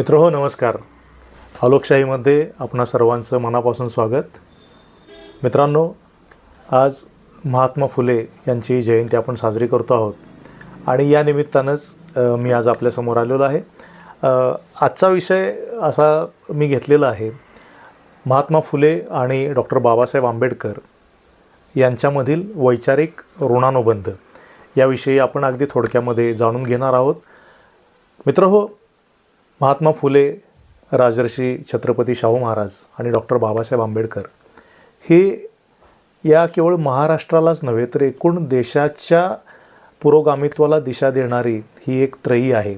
मित्र हो नमस्कार. आलोकशाहीमध्ये आपणा सर्वांचं मनापासून स्वागत. मित्रांनो आज महात्मा फुले यांची जयंती आपण साजरी करतो आहोत. आणि या निमित्तानंच मी आज आपल्यासमोर आलेलो आहे. आजचा विषय असा मी घेतलेला आहे. महात्मा फुले आणि डॉक्टर बाबासाहेब आंबेडकर यांच्यामधील वैचारिक ऋणानुबंध याविषयी आपण अगदी थोडक्यामध्ये जाणून घेणार आहोत. मित्र हो महात्मा फुले राजर्षी छत्रपती शाहू महाराज आणि डॉक्टर बाबासाहेब आंबेडकर हे या केवळ महाराष्ट्रालाच नव्हे तर एकूण देशाच्या पुरोगामित्वाला दिशा देणारी ही एक त्रयी आहे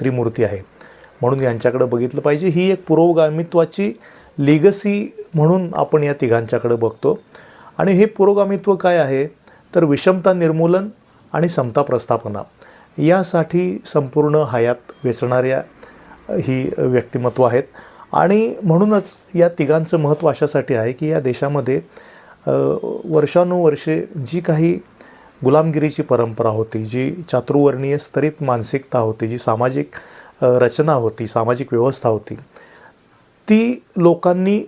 त्रिमूर्ती आहे. म्हणून यांच्याकडे बघितलं पाहिजे ही एक पुरोगामित्वाची लिगसी म्हणून आपण या तिघांच्याकडे बघतो. आणि हे पुरोगामित्व काय आहे? तर विषमता निर्मूलन आणि समता प्रस्थापना. यासाठी संपूर्ण हयात वेचणाऱ्या ही व्यक्तिमत्व आहेत. आणि म्हणूनच या तिघांचं महत्त्व अशासाठी आहे की या देशामध्ये वर्षानुवर्षे जी काही गुलामगिरीची परंपरा होती जी चातुर्वर्णीय स्तरित मानसिकता होती जी सामाजिक रचना होती सामाजिक व्यवस्था होती ती लोकांनी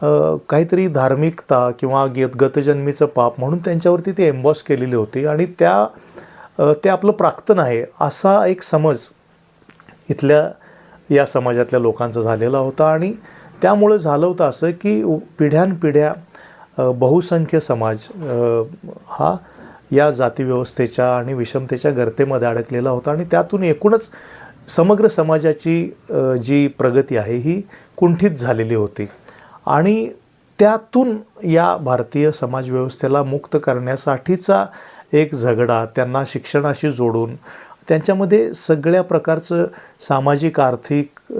काहीतरी धार्मिकता किंवा गत गतजन्मीचं पाप म्हणून त्यांच्यावरती ते एम्बॉस केलेली होती. आणि त्या ते आपलं प्राक्तन आहे असा एक समज इथल्या या समाजातल्या लोकांचा झालेला होता आणि त्यामुळं झालं होतं असं की उ- पिढ्यानपिढ्या बहुसंख्य समाज हा या जातीव्यवस्थेच्या आणि विषमतेच्या गर्तेमध्ये अडकलेला होता आणि त्यातून एकूणच समग्र समाजाची जी प्रगती आहे ही कुंठित झालेली होती. आणि त्यातून या भारतीय समाजव्यवस्थेला मुक्त करण्यासाठीचा एक झगडा त्यांना शिक्षणाशी जोडून त्यांच्यामध्ये सगळ्या प्रकारचं सामाजिक आर्थिक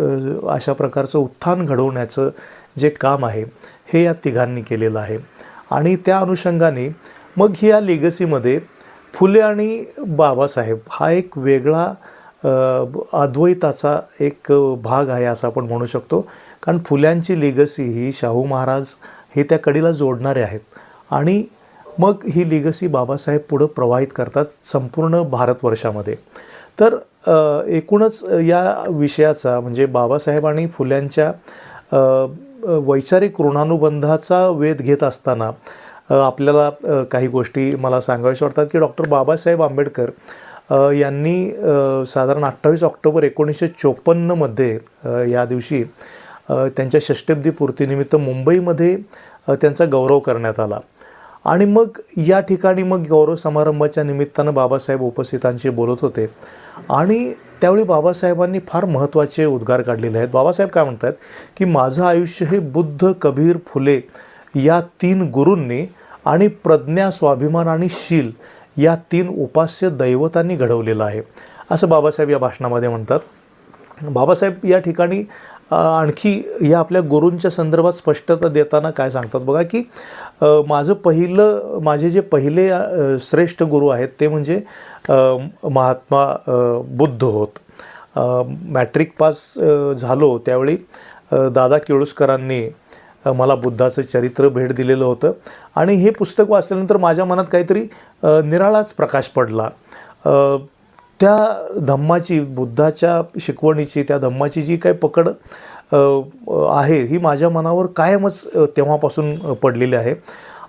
अशा प्रकारचं उत्थान घडवण्याचं जे काम आहे हे या तिघांनी केलेलं आहे. आणि त्या अनुषंगाने मग ह्या लिगसीमध्ये फुले आणि बाबासाहेब हा एक वेगळा अद्वैताचा एक भाग आहे असं आपण म्हणू शकतो. कारण फुल्यांची लिगसी ही शाहू महाराज हे त्या कडीला जोडणारे आहेत. आणि मग ही लिगसी बाबासाहेब पुढं प्रवाहित करतात संपूर्ण भारतवर्षामध्ये. तर एकूणच या विषयाचा म्हणजे बाबासाहेब आणि फुल्यांच्या वैचारिक ऋणानुबंधाचा वेध घेत असताना आपल्याला काही गोष्टी मला सांगाव्याशा वाटतात की डॉक्टर बाबासाहेब आंबेडकर यांनी साधारण अठ्ठावीस ऑक्टोबर एकोणीसशे चोपन्नमध्ये या दिवशी त्यांच्या षष्टब्दी पूर्तीनिमित्त मुंबईमध्ये त्यांचा गौरव करण्यात आला. आणि मग या ठिकाणी मग गौरव समारंभाच्या निमित्तानं बाबासाहेब उपस्थितांशी बोलत होते. आणि त्यावेळी बाबासाहेबांनी फार महत्त्वाचे उद्गार काढलेले आहेत. बाबासाहेब काय म्हणतात की माझं आयुष्य हे बुद्ध कबीर फुले या तीन गुरूंनी आणि प्रज्ञा स्वाभिमान आणि शील या तीन उपास्य दैवतांनी घडवलेलं आहे. असं बाबासाहेब या भाषणामध्ये म्हणतात. बाबासाहेब या ठिकाणी आणखी या आपल्या गुरूंच्या संदर्भात स्पष्टता देताना काय सांगतात? बघा की माझं पहिलं माझे जे पहिले श्रेष्ठ गुरु आहेत ते म्हणजे महात्मा बुद्ध होत. मॅट्रिक पास झालो त्यावेळी दादा केळुसकरांनी मला बुद्धाचं चरित्र भेट दिलेलं होतं. आणि हे पुस्तक वाचल्यानंतर माझ्या मनात काहीतरी निराळाच प्रकाश पडला. त्या धम्माची बुद्धाच्या शिकवणीची त्या धम्माची जी काही पकड आहे ही माझ्या मनावर कायमच तेव्हापासून पडलेली आहे.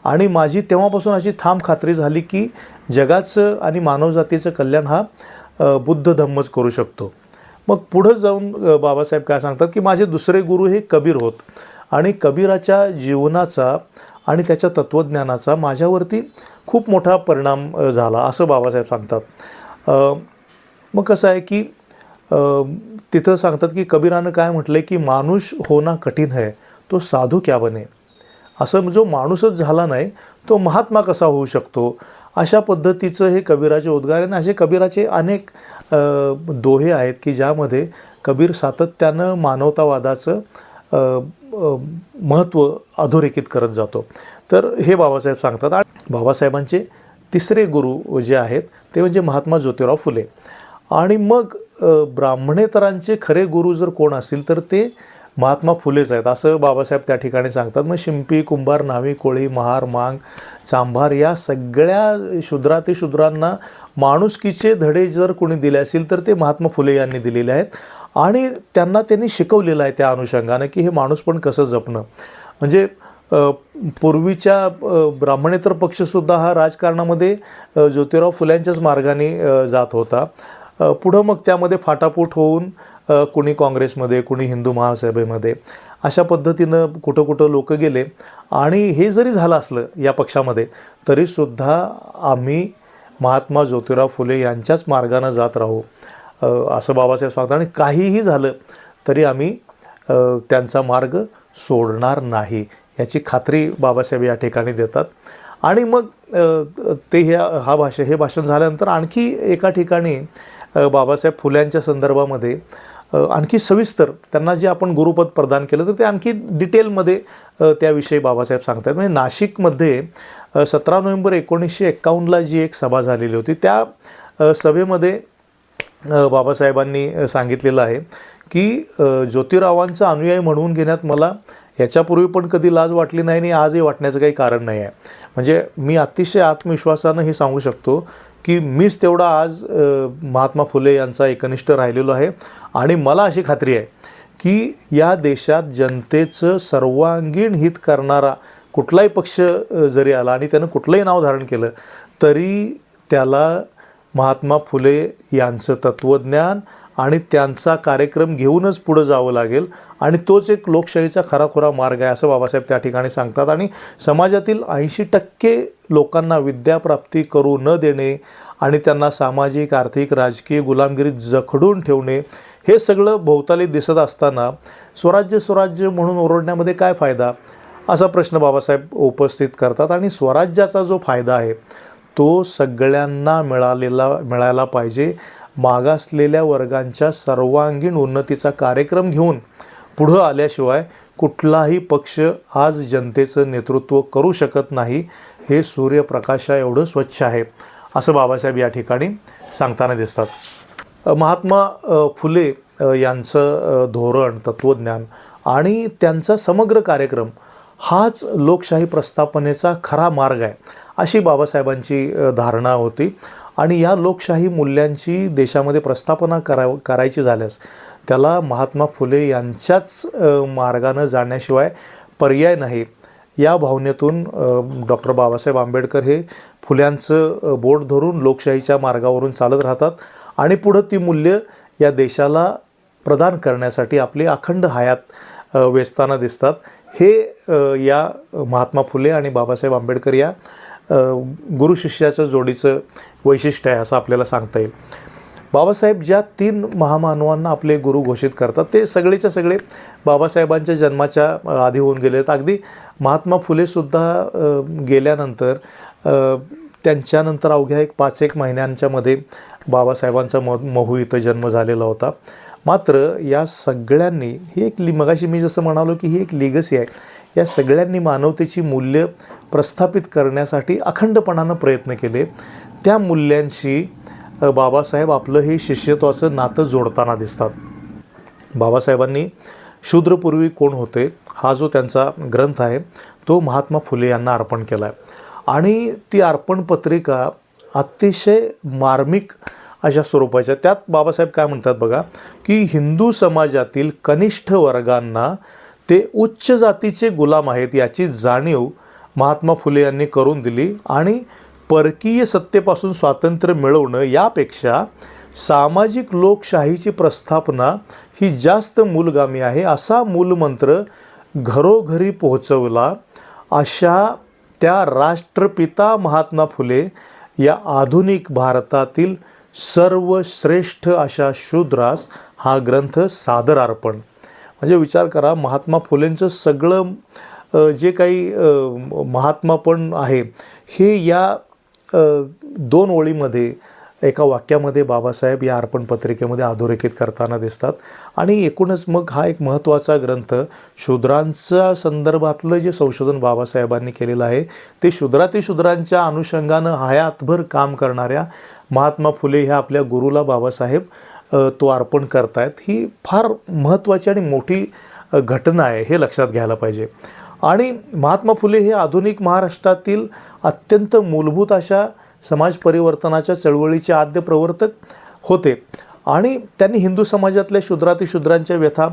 आणि माझी तेव्हापासून अशी ठाम खात्री झाली की जगाचं आणि मानवजातीचं कल्याण हा बुद्ध धम्मच करू शकतो. मग पुढं जाऊन बाबासाहेब काय सांगतात की माझे दुसरे गुरु हे कबीर होत आणि कबीराच्या जीवनाचा आणि त्याच्या तत्त्वज्ञानाचा माझ्यावरती खूप मोठा परिणाम झाला असं बाबासाहेब सांगतात. मग कसं आहे की तिथं सांगतात की कबीरानं काय म्हटलं की माणूस होणं कठीण है तो साधू क्या बने? असं जो माणूसच झाला नाही तो महात्मा कसा होऊ शकतो? अशा पद्धतीचं हे कबीराचे उद्गार आहे. आणि असे कबीराचे अनेक दोहे आहेत की ज्यामध्ये कबीर सातत्यानं मानवतावादाचं महत्त्व अधोरेखित करत जातो. तर हे बाबासाहेब सांगतात. आणि बाबासाहेबांचे तिसरे गुरु जे आहेत ते म्हणजे महात्मा ज्योतिराव फुले. आणि मग ब्राह्मणेतरांचे खरे गुरु जर कोण असतील तर ते महात्मा फुलेच आहेत. असं बाबासाहेब त्या ठिकाणी सांगतात. मग शिंपी कुंभार नावी कोळी महार मांग चांभार या सगळ्या शूद्रातिशूद्रांना माणुसकीचे धडे जर कोणी दिले असतील तर ते महात्मा फुले यांनी दिलेले आहेत. आणि त्यांना त्यांनी शिकवलेलं आहे त्या अनुषंगाने की हे माणूस पण कसं जपणं. म्हणजे पूर्वीच्या ब्राह्मणेतर पक्षसुद्धा हा राजकारणामध्ये ज्योतिराव फुल्यांच्याच मार्गाने जात होता. पुढं मग त्यामध्ये फाटाफूट होऊन कुणी काँग्रेसमध्ये कुणी हिंदू महासभेमध्ये अशा पद्धतीनं कुठं कुठं लोक गेले. आणि हे जरी झालं असलं या पक्षामध्ये तरीसुद्धा आम्ही महात्मा ज्योतिराव फुले यांच्याच मार्गानं जात राहू असं बाबासाहेब सांगतात. आणि काहीही झालं तरी आम्ही त्यांचा मार्ग सोडणार नाही याची खात्री बाबासाहेब या ठिकाणी देतात. आणि मग ते ह्या हा भाषण हे भाषण झाल्यानंतर आणखी एका ठिकाणी बाबासाहेब फुल्यांच्या संदर्भामध्ये आणखी सविस्तर त्यांना जे आपण गुरुपद प्रदान केलं तर ते आणखी डिटेलमध्ये त्याविषयी बाबासाहेब सांगतात. म्हणजे नाशिकमध्ये सतरा नोव्हेंबर एकोणीसशे एक्कावन्नला जी एक सभा झालेली होती त्या सभेमध्ये बाबासाहेबांनी सांगितलेलं आहे की ज्योतिरावांचा अनुयायी म्हणून घेण्यात मला याच्यापूर्वी पण कधी लाज वाटली नाही आणि आजही वाटण्याचं काही कारण नाही आहे. म्हणजे मी अतिशय आत्मविश्वासानं हे सांगू शकतो की मीच तेवढा आज महात्मा फुले यांचा एकनिष्ठ राहिलेलो आहे. आणि मला अशी खात्री आहे की या देशात जनतेचं सर्वांगीण हित करणारा कुठलाही पक्ष जरी आला आणि त्यानं कुठलंही नाव धारण केलं तरी त्याला महात्मा फुले यांचं तत्त्वज्ञान आणि त्यांचा कार्यक्रम घेऊनच पुढं जावं लागेल. आणि तोच एक लोकशाहीचा खराखुरा मार्ग आहे असं बाबासाहेब त्या ठिकाणी सांगतात. आणि समाजातील ऐंशी टक्के लोकांना विद्याप्राप्ती करू न देणे आणि त्यांना सामाजिक आर्थिक राजकीय गुलामगिरीत जखडून ठेवणे हे सगळं भोवताली दिसत असताना स्वराज्य स्वराज्य म्हणून ओरडण्यामध्ये काय फायदा? असा प्रश्न बाबासाहेब उपस्थित करतात. आणि स्वराज्याचा जो फायदा आहे तो सगळ्यांना मिळालेला मिळायला पाहिजे. मागासलेल्या वर्गांच्या सर्वांगीण उन्नतीचा कार्यक्रम घेऊन पुढं आल्याशिवाय कुठलाही पक्ष आज जनतेचं नेतृत्व करू शकत नाही हे सूर्यप्रकाशा एवढं स्वच्छ आहे असं बाबासाहेब या ठिकाणी सांगताना दिसतात. महात्मा फुले यांचं धोरण तत्त्वज्ञान आणि त्यांचा समग्र कार्यक्रम हाच लोकशाही प्रस्थापनेचा खरा मार्ग आहे अशी बाबासाहेबांची धारणा होती. आणि या लोकशाही मूल्यांची देशामध्ये प्रस्थापना करा करायची झाल्यास त्याला महात्मा फुले यांच्याच मार्गानं जाण्याशिवाय पर्याय नाही. या भावनेतून डॉक्टर बाबासाहेब आंबेडकर हे फुल्यांचं बोट धरून लोकशाहीच्या मार्गावरून चालत राहतात आणि पुढं ती मूल्य या देशाला प्रदान करण्यासाठी आपली अखंड हयात वेचताना दिसतात. हे या महात्मा फुले आणि बाबासाहेब आंबेडकर या गुरु शिष्याचं जोडीचं वैशिष्ट्य आहे असं आपल्याला सांगता येईल. बाबासाहेब ज्या तीन महामानवांना आपले गुरु घोषित करतात ते सगळेच्या सगळे बाबासाहेबांच्या जन्माच्या आधी होऊन गेले आहेत. अगदी महात्मा फुलेसुद्धा गेल्यानंतर त्यांच्यानंतर अवघ्या एक पाच एक महिन्यांच्यामध्ये बाबासाहेबांचा म महू इथं जन्म झालेला होता. मात्र या सगळ्यांनी ही एक लि मगाशी मी जसं म्हणालो की ही एक लिगसी आहे. या सगळ्यांनी मानवतेची मूल्य प्रस्थापित करण्यासाठी अखंडपणानं प्रयत्न केले. त्या मूल्यांशी बाबासाहेब आपलं हे शिष्यत्वाचं नातं जोडताना दिसतात. बाबासाहेबांनी शूद्रपूर्वी कोण होते हा जो त्यांचा ग्रंथ आहे तो महात्मा फुले यांना अर्पण केला आहे आणि ती अर्पण पत्रिका अतिशय मार्मिक अशा स्वरूपाच्या. त्यात बाबासाहेब काय म्हणतात बघा की हिंदू समाजातील कनिष्ठ वर्गांना ते उच्च जातीचे गुलाम आहेत याची जाणीव महात्मा फुले यांनी करून दिली आणि परकीय सत्तेपासून स्वातंत्र्य मिळवणं यापेक्षा सामाजिक लोकशाहीची प्रस्थापना ही जास्त मूलगामी आहे. असा मूलमंत्र घरोघरी पोहोचवला अशा त्या राष्ट्रपिता महात्मा फुले या आधुनिक भारतातील सर्वश्रेष्ठ अशा शूद्रास हा ग्रंथ सादर अर्पण. म्हणजे विचार करा महात्मा फुलेंचं सगळं जे काही महात्मा महात्मापण आहे हे या दोन ओळीमध्ये एका वाक्यामध्ये बाबासाहेब या अर्पण पत्रिकेमध्ये अधोरेखित करताना दिसतात. आणि एकूणच मग हा एक महत्त्वाचा ग्रंथ शूद्रांच्या संदर्भातलं जे संशोधन बाबासाहेबांनी केलेलं आहे ते शूद्रातिशूद्रांच्या अनुषंगानं हयातभर काम करणाऱ्या महात्मा फुले ह्या आपल्या गुरुला बाबासाहेब तो अर्पण करतायत. ही फार महत्त्वाची आणि मोठी घटना आहे हे लक्षात घ्यायला पाहिजे. आणि महात्मा फुले हे आधुनिक महाराष्ट्रातील अत्यंत मूलभूत अशा समाज परिवर्तनाच्या चळवळीचे आद्य प्रवर्तक होते. आणि त्यांनी हिंदू समाजातल्या शूद्रातिशूद्रांच्या व्यथा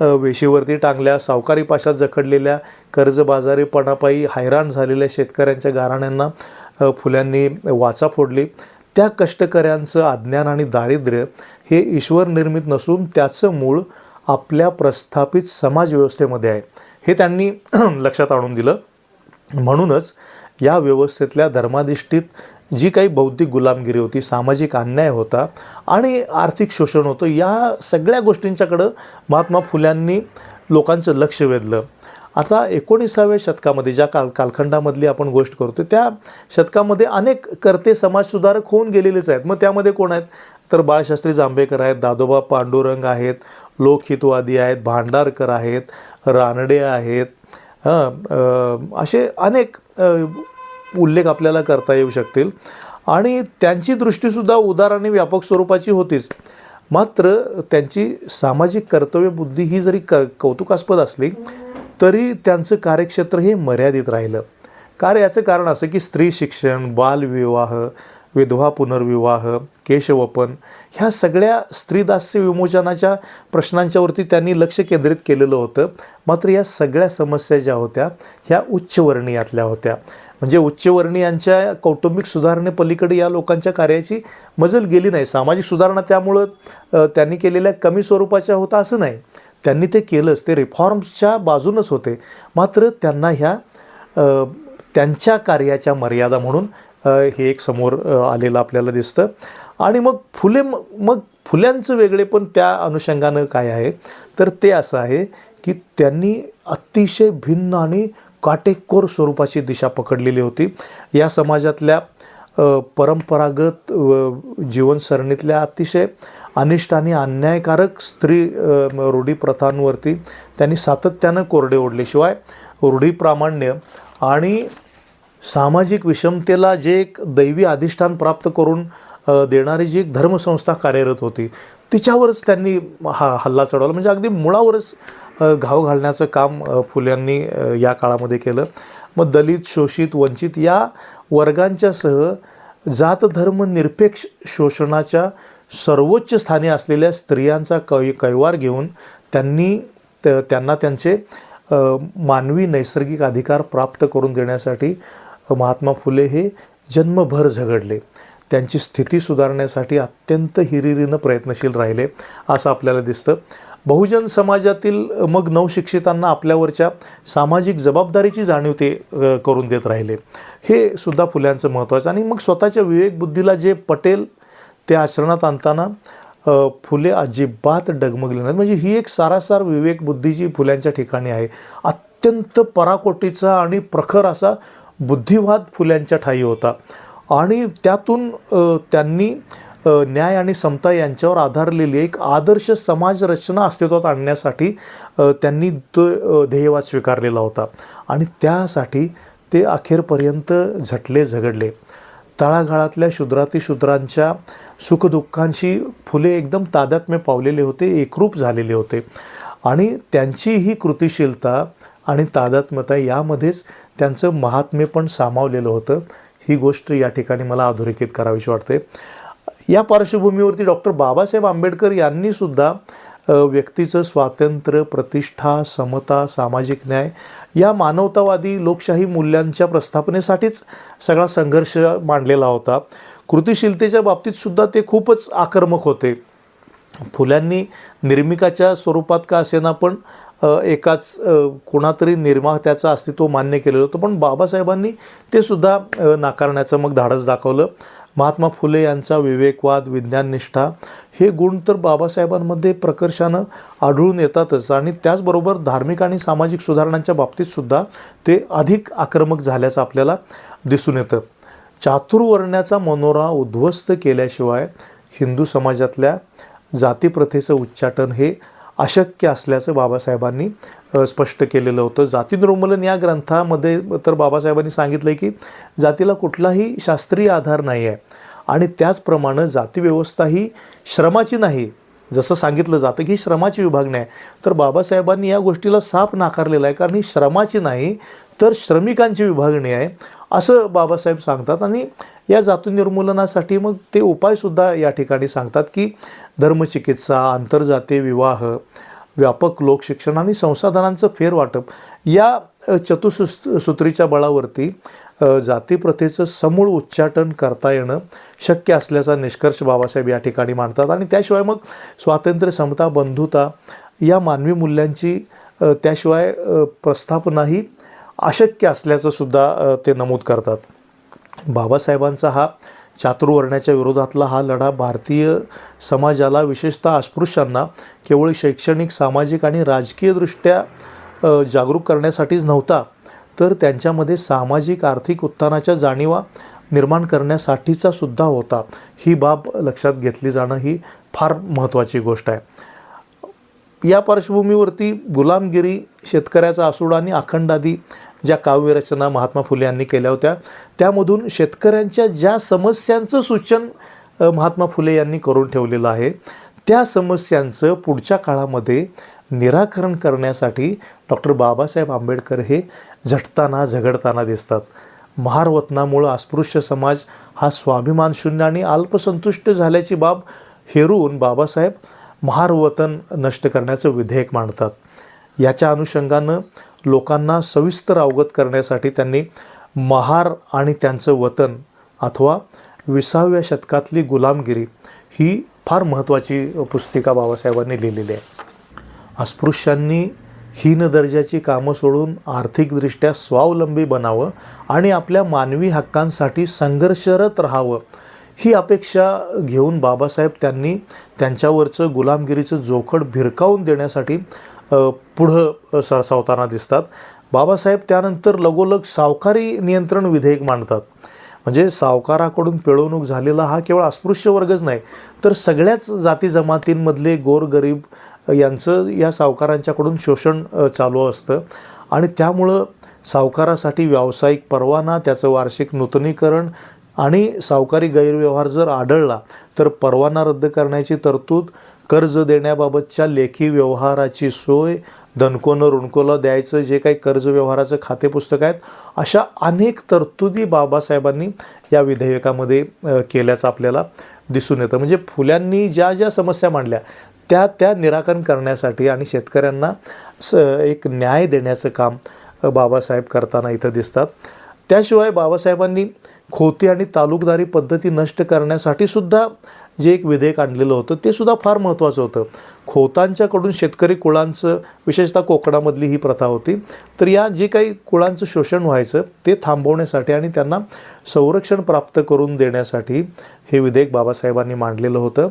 वेशीवरती टांगल्या सावकारी पाशात जखडलेल्या कर्जबाजारीपणापायी हैराण झालेल्या शेतकऱ्यांच्या गाराण्यांना फुल्यांनी वाचा फोडली. त्या कष्टकऱ्यांचं अज्ञान आणि दारिद्र्य हे ईश्वर निर्मित नसून त्याचं मूळ आपल्या प्रस्थापित समाजव्यवस्थेमध्ये आहे. हे त्यांनी लक्षात आणून दिलं. म्हणूनच या व्यवस्थेतल्या धर्माधिष्ठित जी काही बौद्धिक गुलामगिरी होती सामाजिक अन्याय होता आणि आर्थिक शोषण होतं या सगळ्या गोष्टींच्याकडं महात्मा फुल्यांनी लोकांचं लक्ष वेधलं. आता एकोणीसाव्या शतकामध्ये ज्या काल कालखंडामधली आपण गोष्ट करतो त्या शतकामध्ये अनेक कर्ते समाजसुधारक होऊन गेलेलेच आहेत. मग त्यामध्ये कोण आहेत? तर बाळशास्त्री जांभेकर आहेत दादोबा पांडुरंग आहेत लोकहितवादी आहेत भांडारकर आहेत रानडे आहेत हं, असे अनेक उल्लेख आपल्याला करता येऊ शकतील. आणि त्यांची दृष्टीसुद्धा उदार आणि व्यापक स्वरूपाची होतीच. मात्र त्यांची सामाजिक कर्तव्यबुद्धी ही जरी क कौतुकास्पद असली तरी त्यांचं कार्यक्षेत्र हे मर्यादित राहिलं. कार याचं कारण असं की स्त्री शिक्षण बालविवाह विधवा पुनर्विवाह केशवपन ह्या सगळ्या स्त्रीदास्य विमोचनाच्या प्रश्नांच्यावरती त्यांनी लक्ष केंद्रित केलेलं होतं. मात्र या सगळ्या समस्या ज्या होत्या ह्या उच्चवर्णीयातल्या होत्या. म्हणजे उच्चवर्णीयांच्या कौटुंबिक सुधारणेपलीकडे या लोकांच्या कार्याची मजल गेली नाही. सामाजिक सुधारणा त्यामुळं त्यांनी केलेल्या कमी स्वरूपाच्या होता असं नाही. त्यांनी ते केलंच. ते रिफॉर्म्सच्या बाजूनच होते. मात्र त्यांना ह्या त्यांच्या कार्याच्या मर्यादा म्हणून हे एक समोर आलेलं आपल्याला दिसतं. आणि मग फुले मग फुल्यांचं वेगळे पण त्या अनुषंगानं काय आहे? तर ते असं आहे की त्यांनी अतिशय भिन्न आणि काटेकोर स्वरूपाची दिशा पकडलेली होती. या समाजातल्या परंपरागत जीवनसरणीतल्या अतिशय अनिष्ट आणि अन्यायकारक स्त्री रूढी प्रथांवरती त्यांनी सातत्यानं कोरडे ओढले शिवाय रूढी प्रामाण्य आणि सामाजिक विषमतेला जे एक दैवी अधिष्ठान प्राप्त करून देणारी जी एक धर्मसंस्था कार्यरत होती तिच्यावरच त्यांनी हा हल्ला चढवला. म्हणजे अगदी मुळावरच घाव घालण्याचं काम फुल्यांनी या काळामध्ये केलं. मग दलित शोषित वंचित या वर्गांच्यासह जात धर्म निरपेक्ष शोषणाच्या सर्वोच्च स्थानी असलेल्या स्त्रियांचा कै कैवार घेऊन त्यांनी त- त्यांना त्यांचे मानवी नैसर्गिक अधिकार प्राप्त करून देण्यासाठी महात्मा फुले हे जन्मभर झगडले. त्यांची स्थिती सुधारण्यासाठी अत्यंत हिरिरीनं प्रयत्नशील राहिले असं आपल्याला दिसतं. बहुजन समाजातील मग नवशिक्षितांना आपल्यावरच्या सामाजिक जबाबदारीची जाणीव ते करून देत राहिले. हे सुद्धा फुल्यांचं महत्त्वाचं आणि मग स्वतःच्या विवेकबुद्धीला जे पटेल ते आचरणात आणताना फुले अजिबात डगमगले नाहीत. म्हणजे ही एक सारासार विवेकबुद्धी जी फुल्यांच्या ठिकाणी आहे. अत्यंत पराकोटीचा आणि प्रखर असा बुद्धिवाद फुल्यांच्या ठाई होता. आणि त्यातून त्यांनी न्याय आणि समता यांच्यावर आधारलेली एक आदर्श समाज रचना अस्तित्वात आणण्यासाठी त्यांनी तो ध्येयवाद स्वीकारलेला होता. आणि त्यासाठी ते अखेरपर्यंत झटले झगडले. तळागाळातल्या शूद्रातिशूद्रांच्या सुखदुःखांशी फुले एकदम तादात्म्य पावलेले होते एकरूप झालेले होते. आणि त्यांची ही कृतिशीलता आणि तादात्म्यता यामध्येच त्यांचं महात्म्य पण सामावलेलं होतं. ही गोष्ट या ठिकाणी मला अधोरेखित करावीशी वाटते. या पार्श्वभूमीवरती डॉक्टर बाबासाहेब आंबेडकर यांनी सुद्धा व्यक्तीचं स्वातंत्र्य प्रतिष्ठा समता सामाजिक न्याय या मानवतावादी लोकशाही मूल्यांच्या प्रस्थापनेसाठीच सगळा संघर्ष मांडलेला होता. कृतिशीलतेच्या बाबतीत सुद्धा ते खूपच आक्रमक होते. फुल्यांनी निर्मिकाच्या स्वरूपात का असेना पण एकाच कोणातरी निर्मात्याचं अस्तित्व मान्य केलेलं होतं. पण बाबासाहेबांनी ते सुद्धा नाकारण्याचं मग धाडस दाखवलं. महात्मा फुले यांचा विवेकवाद विज्ञाननिष्ठा हे गुण तर बाबासाहेबांमध्ये प्रकर्षानं आढळून येतातच आणि त्याचबरोबर धार्मिक आणि सामाजिक सुधारणांच्या बाबतीतसुद्धा ते अधिक आक्रमक झाल्याचं आपल्याला दिसून येतं. चातुर्वर्ण्याचा मनोरा उद्ध्वस्त केल्याशिवाय हिंदू समाजातल्या जातीप्रथेचं उच्चाटन हे अशक्य असल्याचं बाबासाहेबांनी स्पष्ट केलेलं होतं. जाती निर्मूलन या ग्रंथामध्ये तर बाबासाहेबांनी सांगितलं की जातीला कुठलाही शास्त्रीय आधार नाही आहे आणि त्याचप्रमाणे जातीव्यवस्था ही श्रमाची नाही. जसं सांगितलं जातं की श्रमाची विभागणी आहे. तर बाबासाहेबांनी या गोष्टीला साफ नाकारलेलं आहे. कारण ही श्रमाची नाही तर श्रमिकांची विभागणी आहे असं बाबासाहेब सांगतात. आणि या जाती निर्मूलनासाठी मग ते उपायसुद्धा या ठिकाणी सांगतात की धर्मचिकित्सा आंतरजातीय विवाह व्यापक लोकशिक्षण आणि संसाधनांचं फेरवाटप या अ, सूत्रीच्या बळावरती जातीप्रथेचं समूळ उच्चाटन करता येणं शक्य असल्याचा निष्कर्ष बाबासाहेब या ठिकाणी मांडतात. आणि त्याशिवाय मग स्वातंत्र्य समता बंधुता या मानवी मूल्यांची त्याशिवाय प्रस्थापनाही अशक्य असल्याचं सुद्धा ते नमूद करतात. बाबासाहेबांचा हा चातुर्वर्ण्याच्या विरोधातला हा लढा भारतीय समाजाला विशेषतः अस्पृश्यांना केवळ शैक्षणिक सामाजिक आणि राजकीयदृष्ट्या जागरूक करण्यासाठीच नव्हता तर त्यांच्यामध्ये सामाजिक आर्थिक उत्थानाच्या जाणीवा निर्माण करण्यासाठीचा सुद्धा होता. ही बाब लक्षात घेतली जाणं ही फार महत्त्वाची गोष्ट आहे. या पार्श्वभूमीवरती गुलामगिरी शेतकऱ्याचा आसूड आणि अखंडादी ज्या काव्यरचना महात्मा फुले यांनी केल्या होत्या त्यामधून शेतकऱ्यांच्या ज्या समस्यांचं सूचन महात्मा फुले यांनी करून ठेवलेलं आहे त्या समस्यांचं पुढच्या काळामध्ये निराकरण करण्यासाठी डॉक्टर बाबासाहेब आंबेडकर हे झटताना झगडताना दिसतात. महारवतनामुळं अस्पृश्य समाज हा स्वाभिमान शून्य आणि अल्पसंतुष्ट झाल्याची बाब हेरून बाबासाहेब महारवतन नष्ट करण्याचं विधेयक मांडतात. याच्या अनुषंगानं लोकांना सविस्तर अवगत करण्यासाठी त्यांनी महार आणि त्यांचं वतन अथवा विसाव्या शतकातली गुलामगिरी ही फार महत्त्वाची पुस्तिका बाबासाहेबांनी लिहिलेली आहे. अस्पृश्यांनी हीन दर्जाची कामं सोडून आर्थिकदृष्ट्या स्वावलंबी बनावं आणि आपल्या मानवी हक्कांसाठी संघर्षरत राहावं ही अपेक्षा घेऊन बाबासाहेब त्यांनी त्यांच्यावरचं गुलामगिरीचं जोखड भिरकावून देण्यासाठी पुढं सरसावताना दिसतात. बाबासाहेब त्यानंतर लगोलग सावकारी नियंत्रण विधेयक मांडतात. म्हणजे सावकाराकडून पिळवणूक झालेला हा केवळ अस्पृश्य वर्गच नाही तर सगळ्याच जाती जमातींमधले गोरगरीब यांचं या सावकारांच्याकडून शोषण चालू असतं. आणि त्यामुळं सावकारासाठी व्यावसायिक परवाना त्याचं वार्षिक नूतनीकरण आणि सावकारी गैरव्यवहार जर आढळला तर परवाना रद्द करण्याची तरतूद कर्ज देण्याबाबतच्या लेखी व्यवहाराची सोय धनकोनं ऋणकोला द्यायचं जे काही कर्ज व्यवहाराचं खातेपुस्तक आहेत अशा अनेक तरतुदी बाबासाहेबांनी या विधेयकामध्ये केल्याचं आपल्याला दिसून येतं. म्हणजे फुल्यांनी ज्या ज्या समस्या मांडल्या त्या त्या निराकरण करण्यासाठी आणि शेतकऱ्यांना स एक न्याय देण्याचं काम बाबासाहेब करताना इथं दिसतात. त्याशिवाय बाबासाहेबांनी खोती आणि तालुकदारी पद्धती नष्ट करण्यासाठी सुद्धा जे एक विधेयक आणलेलं होतं ते सुद्धा फार महत्त्वाचं होतं. खोतांच्याकडून शेतकरी कुळांचं विशेषतः कोकणामधली ही प्रथा होती. तर या जे काही कुळांचं शोषण व्हायचं ते थांबवण्यासाठी आणि त्यांना संरक्षण प्राप्त करून देण्यासाठी हे विधेयक बाबासाहेबांनी मांडलेलं होतं.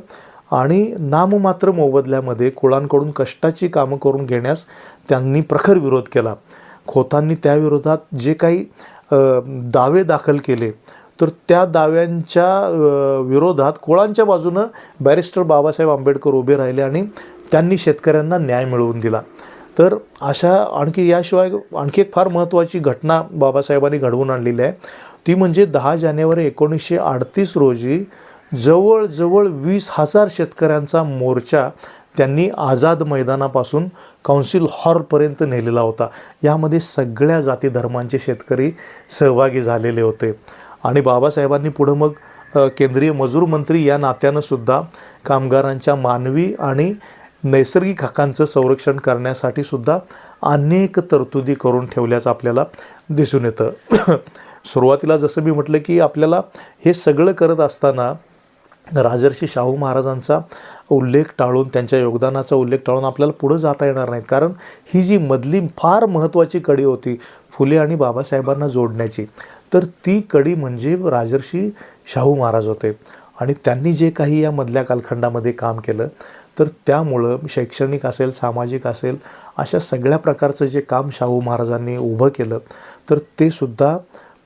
आणि नाममात्र मोबदल्यामध्ये कुळांकडून कष्टाची कामं करून घेण्यास त्यांनी प्रखर विरोध केला. खोतांनी त्याविरोधात जे काही दावे दाखल केले तर त्या दाव्यांच्या विरोधात कोळांच्या बाजूनं बॅरिस्टर बाबासाहेब आंबेडकर उभे राहिले आणि त्यांनी शेतकऱ्यांना न्याय मिळवून दिला. तर अशा आणखी याशिवाय आणखी एक फार महत्त्वाची घटना बाबासाहेबांनी घडवून आणलेली आहे. ती म्हणजे दहा जानेवारी एकोणीसशे अडतीस रोजी जवळजवळ वीस हजार शेतकऱ्यांचा मोर्चा त्यांनी आझाद मैदानापासून काउन्सिल हॉलपर्यंत नेलेला होता. यामध्ये सगळ्या जाती धर्मांचे शेतकरी सहभागी झालेले होते. आणि बाबासाहेबांनी पुढं मग केंद्रीय मजूर मंत्री या नात्यानं सुद्धा कामगारांच्या मानवी आणि नैसर्गिक हक्कांचं संरक्षण करण्यासाठी सुद्धा अनेक तरतुदी करून ठेवल्याचं आपल्याला दिसून येतं. सुरुवातीला जसं मी म्हटलं की आपल्याला हे सगळं करत असताना राजर्षी शाहू महाराजांचा उल्लेख टाळून त्यांच्या योगदानाचा उल्लेख टाळून आपल्याला पुढं जाता येणार नाही कारण ही जी मधली फार महत्त्वाची कडी होती फुले आणि बाबासाहेबांना जोडण्याची तर ती कडी म्हणजे राजर्षी शाहू महाराज होते. आणि त्यांनी जे काही या मधल्या कालखंडामध्ये काम केलं तर त्यामुळं शैक्षणिक असेल सामाजिक असेल अशा सगळ्या प्रकारचं जे काम शाहू महाराजांनी उभं केलं तर ते सुद्धा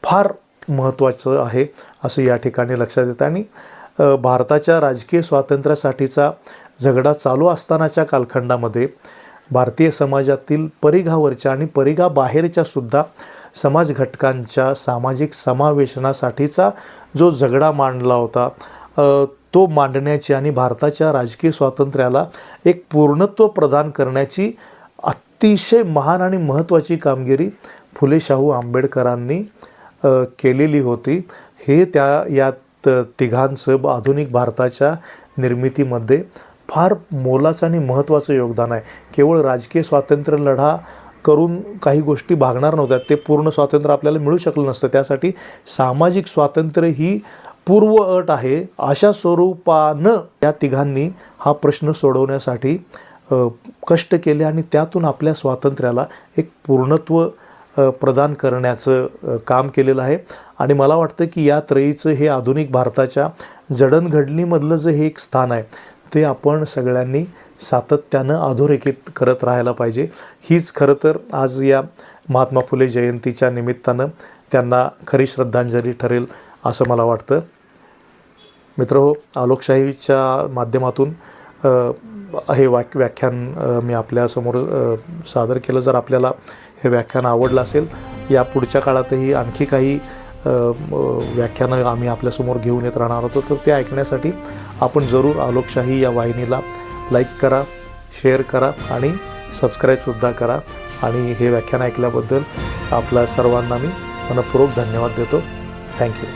फार महत्त्वाचं आहे असं या ठिकाणी लक्षात येतं. आणि भारताच्या राजकीय स्वातंत्र्यासाठीचा झगडा चालू असतानाच्या कालखंडामध्ये भारतीय समाजातील परिघावरच्या आणि परिघाबाहेरच्या सुद्धा समाज घटकांच्या सामाजिक समावेशनासाठीचा जो झगडा मांडला होता तो मांडण्याची आणि भारताच्या राजकीय स्वातंत्र्याला एक पूर्णत्व प्रदान करण्याची अतिशय महान आणि महत्त्वाची कामगिरी फुले शाहू आंबेडकरांनी केलेली होती. हे त्या या तिघांचं आधुनिक भारताच्या निर्मितीमध्ये फार मोलाचं आणि महत्त्वाचं योगदान आहे. केवळ राजकीय स्वातंत्र्य लढा करून काही गोष्टी भागणार नव्हत्या. ते पूर्ण स्वातंत्र्य आपल्याला मिळू शकलं नसतं. त्यासाठी सामाजिक स्वातंत्र्य ही पूर्व अट आहे. अशा स्वरूपानं या तिघांनी हा प्रश्न सोडवण्यासाठी कष्ट केले आणि त्यातून आपल्या स्वातंत्र्याला एक पूर्णत्व प्रदान करण्याचं काम केलेलं आहे. आणि मला वाटतं की या त्रयीचं हे आधुनिक भारताच्या जडणघडणीमधलं जे हे एक स्थान आहे ते आपण सगळ्यांनी सातत्यानं अधोरेखित करत राहायला पाहिजे. हीच खरं तर आज या महात्मा फुले जयंतीच्या निमित्तानं त्यांना खरी श्रद्धांजली ठरेल असं मला वाटतं. मित्र हो आलोकशाहीच्या माध्यमातून हे वाक व्याख्यान मी आपल्यासमोर सादर केलं. जर आपल्याला हे व्याख्यान आवडलं असेल या पुढच्या काळातही आणखी काही व्याख्यानं आम्ही आपल्यासमोर घेऊन येत राहणार होतो. तर ते ऐकण्यासाठी आपण जरूर आलोकशाही या वाहिनीला लाईक करा शेअर करा आणि सबस्क्राईबसुद्धा करा. आणि हे व्याख्यान ऐकल्याबद्दल आपल्या सर्वांना मी मनपूर्वक धन्यवाद देतो. थँक्यू.